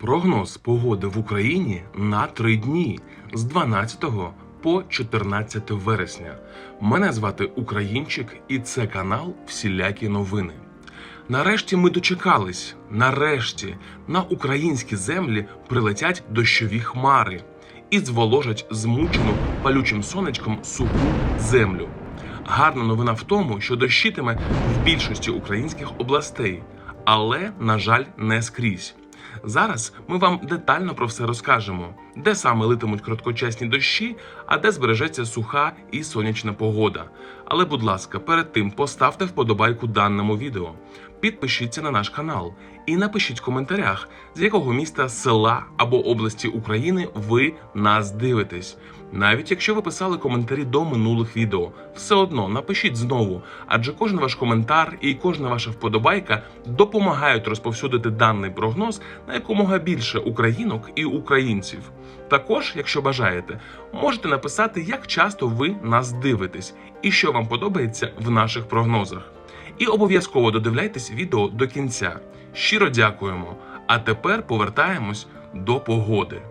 Прогноз погоди в Україні на три дні з 12 по 14 вересня. Мене звати Українчик, і це канал Всілякі новини. Нарешті ми дочекались. Нарешті на українські землі прилетять дощові хмари і зволожать змучену палючим сонечком суху землю. Гарна новина в тому, що дощитиме в більшості українських областей, але, на жаль, не скрізь. Зараз ми вам детально про все розкажемо, де саме литимуть короткочасні дощі, а де збережеться суха і сонячна погода. Але, будь ласка, перед тим поставте вподобайку даному відео, підпишіться на наш канал і напишіть в коментарях, з якого міста, села або області України ви нас дивитесь. Навіть якщо ви писали коментарі до минулих відео, все одно напишіть знову, адже кожен ваш коментар і кожна ваша вподобайка допомагають розповсюдити даний прогноз на якомога більше українок і українців. Також, якщо бажаєте, можете написати, як часто ви нас дивитесь і що вам подобається в наших прогнозах. І обов'язково додивляйтесь відео до кінця. Щиро дякуємо. А тепер повертаємось до погоди.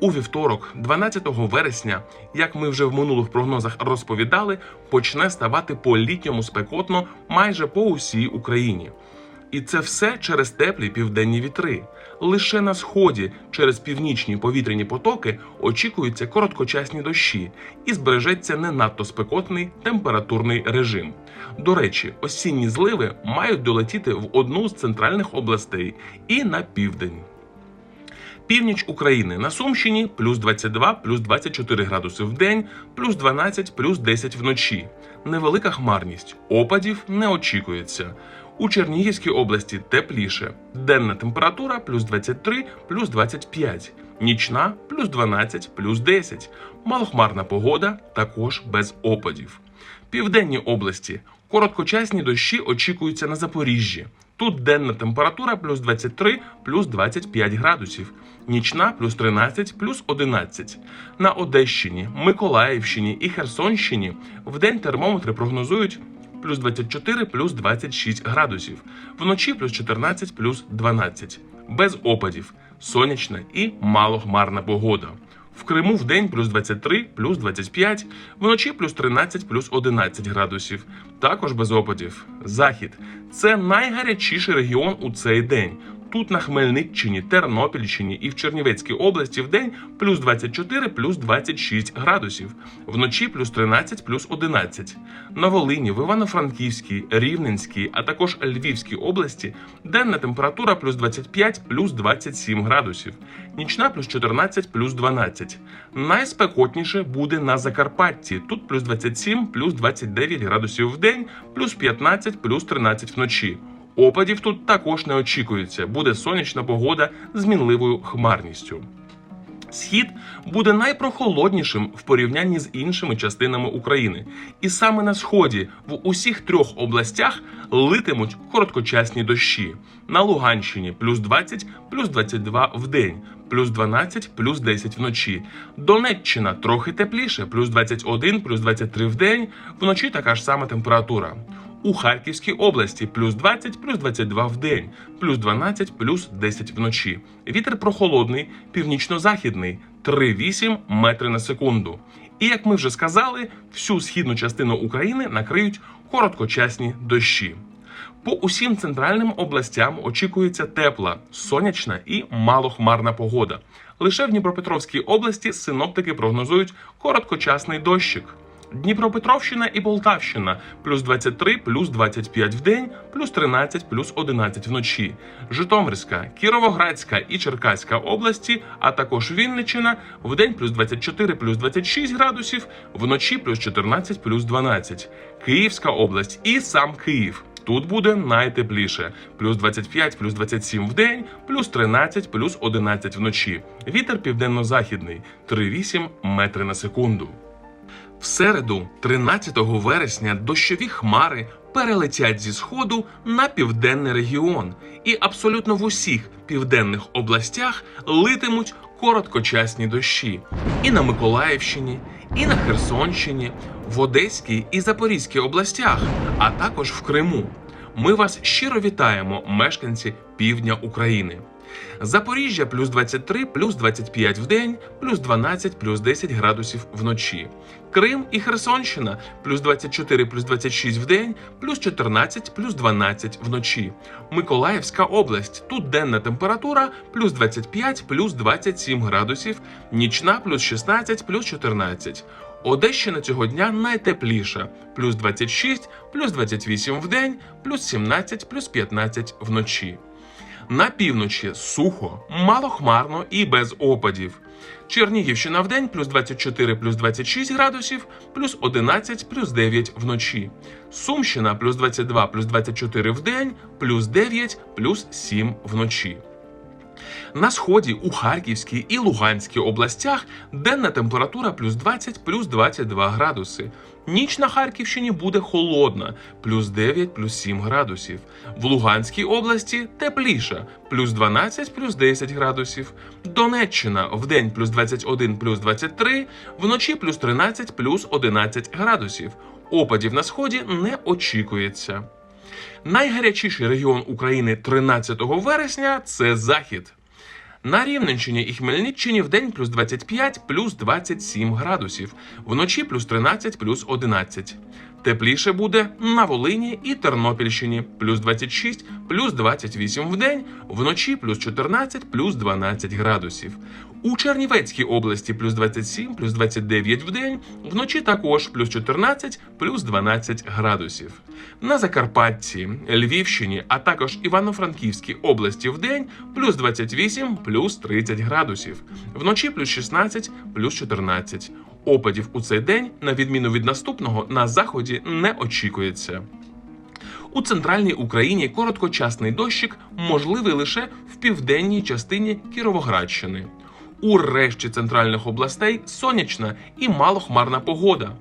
У вівторок, 12 вересня, як ми вже в минулих прогнозах розповідали, почне ставати по-літньому спекотно майже по усій Україні. І це все через теплі південні вітри. Лише на сході, через північні повітряні потоки, очікуються короткочасні дощі і збережеться не надто спекотний температурний режим. До речі, осінні зливи мають долетіти в одну з центральних областей і на південь. Північ України на Сумщині плюс 22, плюс 24 градуси в день, плюс 12, плюс 10 вночі. Невелика хмарність. Опадів не очікується. У Чернігівській області тепліше. Денна температура плюс 23, плюс 25. Нічна плюс 12, плюс 10. Малохмарна погода також без опадів. Південні області. Короткочасні дощі очікуються на Запоріжжі. Тут денна температура плюс 23, плюс 25 градусів, нічна плюс 13, плюс 11. На Одещині, Миколаївщині і Херсонщині вдень термометри прогнозують плюс 24, плюс 26 градусів, вночі плюс 14, плюс 12. Без опадів, сонячна і малохмарна погода. В Криму в день плюс 23, плюс 25, вночі плюс 13, плюс 11 градусів. Також без опадів. Захід це найгарячіший регіон у цей день. Тут на Хмельниччині, Тернопільщині і в Чернівецькій області в день плюс 24, плюс 26 градусів, вночі плюс 13, плюс 11. На Волині, в Івано-Франківській, Рівненській, а також Львівській області денна температура плюс 25, плюс 27 градусів, нічна плюс 14, плюс 12. Найспекотніше буде на Закарпатті. Тут плюс 27, плюс 29 градусів в день, плюс 15, плюс 13 вночі. Опадів тут також не очікується. Буде сонячна погода з мінливою хмарністю. Схід буде найпрохолоднішим в порівнянні з іншими частинами України, і саме на сході в усіх трьох областях литимуть короткочасні дощі. На Луганщині плюс 20, плюс 22 в день, плюс 12, плюс 10 вночі. Донеччина трохи тепліше, плюс 21, плюс 23 в день, вночі така ж сама температура. У Харківській області плюс 20, плюс 22 в день, плюс 12, плюс 10 вночі. Вітер прохолодний, північно-західний 3,8 метри на секунду. І як ми вже сказали, всю східну частину України накриють короткочасні дощі. По усім центральним областям очікується тепла, сонячна і малохмарна погода. Лише в Дніпропетровській області синоптики прогнозують короткочасний дощик. Дніпропетровщина і Полтавщина плюс 23, плюс 25 в день, плюс 13, плюс 11 вночі. Житомирська, Кіровоградська і Черкаська області, а також Вінниччина в день плюс 24, плюс 26 градусів, вночі плюс 14, плюс 12. Київська область і сам Київ. Тут буде найтепліше: плюс 25, плюс 27 в день, плюс 13, плюс 11 вночі. Вітер південно-західний 3,8 метри на секунду. В середу, 13 вересня, дощові хмари перелетять зі сходу на південний регіон, і абсолютно в усіх південних областях литимуть короткочасні дощі і на Миколаївщині, і на Херсонщині, в Одеській і Запорізькій областях, а також в Криму. Ми вас щиро вітаємо, мешканці півдня України. Запоріжжя плюс 23, плюс 25 в день, плюс 12, плюс 10 градусів вночі. Крим і Херсонщина плюс 24, плюс 26 в день, плюс 14, плюс 12 вночі. Миколаївська область. Тут денна температура плюс 25, плюс 27 градусів, нічна плюс 16, плюс 14. Одещина цього дня найтепліша плюс 26, плюс 28 в день, плюс 17, плюс 15 вночі. На півночі сухо, малохмарно і без опадів. Чернігівщина в день плюс 24 плюс 26 градусів, плюс 11 плюс 9 вночі. Сумщина плюс 22 плюс 24 в день, плюс 9 плюс 7 вночі. На сході у Харківській і Луганській областях денна температура плюс 20 плюс 22 градуси. Ніч на Харківщині буде холодна, плюс 9 плюс 7 градусів. В Луганській області тепліша, плюс 12 плюс 10 градусів. Донеччина в день плюс 21 плюс 23, вночі плюс 13 плюс 11 градусів. Опадів на сході не очікується. Найгарячіший регіон України 13 вересня це захід. На Рівненщині і Хмельниччині в день плюс 25 плюс 27 градусів, вночі плюс 13 плюс 11. Тепліше буде на Волині і Тернопільщині плюс 26 плюс 28 в день, вночі плюс 14 плюс 12 градусів. У Чернівецькій області плюс 27 плюс 29 в день, вночі також плюс 14 плюс 12 градусів. На Закарпатті, Львівщині, а також Івано-Франківській області в день плюс 28 плюс 30 градусів, вночі плюс 16 плюс 14. Опадів у цей день, на відміну від наступного, на заході не очікується. У центральній Україні короткочасний дощик можливий лише в південній частині Кіровоградщини. У решті центральних областей сонячна і малохмарна погода.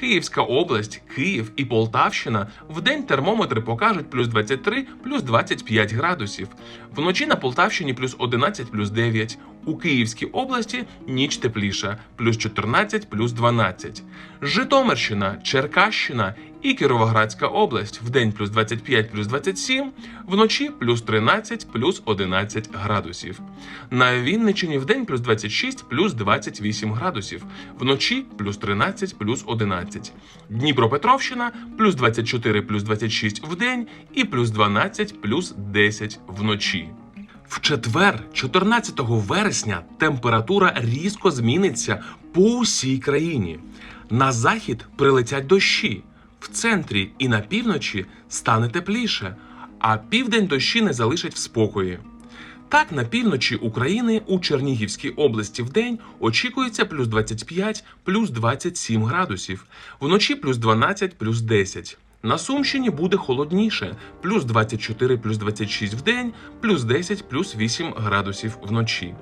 Київська область, Київ і Полтавщина в день термометри покажуть плюс 23, плюс 25 градусів. Вночі на Полтавщині плюс 11, плюс 9. У Київській області ніч тепліша, плюс 14, плюс 12. Житомирщина, Черкащина і Кіровоградська область в день плюс 25, плюс 27, вночі плюс 13, плюс 11 градусів. На Вінниччині в день плюс 26, плюс 28 градусів, вночі плюс 13, плюс 11. Дніпропетровщина плюс 24, плюс 26 в день і плюс 12, плюс 10 вночі. В четвер, 14 вересня, температура різко зміниться по усій країні. На захід прилетять дощі, в центрі і на півночі стане тепліше, а південь дощі не залишать в спокої. Так, на півночі України у Чернігівській області в день очікується плюс 25, плюс 27 градусів, вночі плюс 12, плюс 10. На Сумщині буде холодніше, плюс 24, плюс 26 в день, плюс 10, плюс 8 градусів вночі.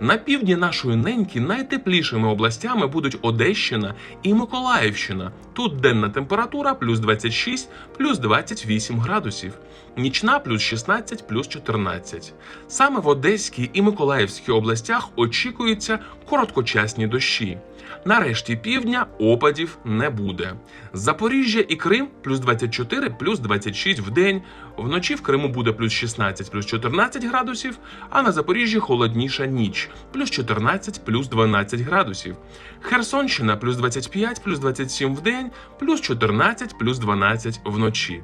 На півдні нашої неньки найтеплішими областями будуть Одещина і Миколаївщина. Тут денна температура плюс 26, плюс 28 градусів, нічна плюс 16, плюс 14. Саме в Одеській і Миколаївській областях очікуються короткочасні дощі. Нарешті півдня опадів не буде. Запоріжжя і Крим плюс 24, плюс 26 в день. Вночі в Криму буде плюс 16, плюс 14 градусів, а на Запоріжжі холодніша ніч, плюс 14, плюс 12 градусів. Херсонщина плюс 25, плюс 27 в день, плюс 14, плюс 12 вночі.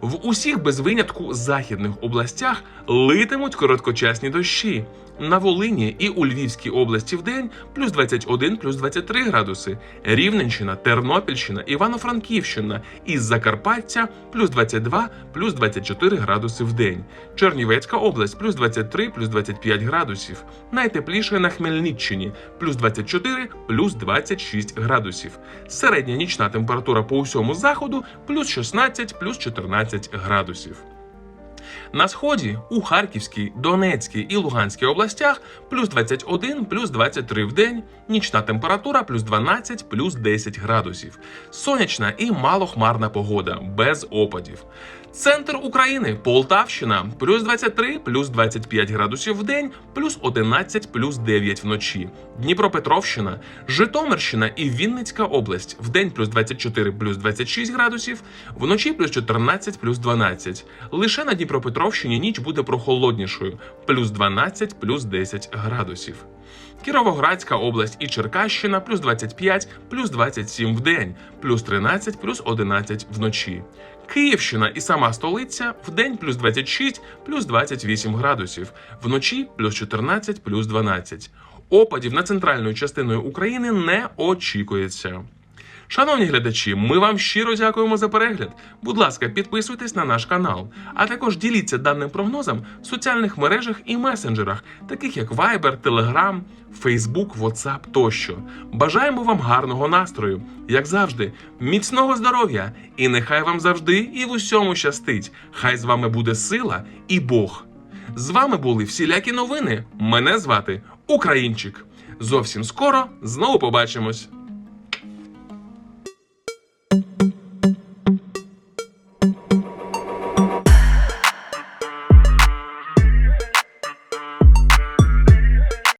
В усіх без винятку західних областях литимуть короткочасні дощі. На Волині і у Львівській області в день плюс 21, плюс 23 градуси. Рівненщина, Тернопільщина, Івано-Франківщина із Закарпаття плюс 22, плюс 24 градуси в день. Чернівецька область плюс 23, плюс 25 градусів. Найтепліше на Хмельниччині плюс 24, плюс 26 градусів. Середня нічна температура по усьому заходу плюс 16, плюс 14 градусів. На сході у Харківській, Донецькій і Луганській областях плюс 21, плюс 23 в день, нічна температура плюс 12, плюс 10 градусів. Сонячна і малохмарна погода без опадів. Центр України, Полтавщина, плюс 23, плюс 25 градусів в день, плюс 11, плюс 9 вночі. Дніпропетровщина, Житомирщина і Вінницька область. В день плюс 24, плюс 26 градусів, вночі плюс 14, плюс 12. Лише на Дніпропетровщині ніч буде прохолоднішою, плюс 12, плюс 10 градусів. Кіровоградська область і Черкащина плюс 25, плюс 27 в день, плюс 13, плюс 11 вночі. Київщина і сама столиця в день плюс 26, плюс 28 градусів, вночі плюс 14, плюс 12. Опадів над центральною частиною України не очікується. Шановні глядачі, ми вам щиро дякуємо за перегляд. Будь ласка, підписуйтесь на наш канал, а також діліться даним прогнозом в соціальних мережах і месенджерах, таких як Viber, Telegram, Facebook, WhatsApp тощо. Бажаємо вам гарного настрою, як завжди, міцного здоров'я, і нехай вам завжди і в усьому щастить. Хай з вами буде сила і Бог. З вами були всілякі новини. Мене звати Українчик. Зовсім скоро знову побачимось.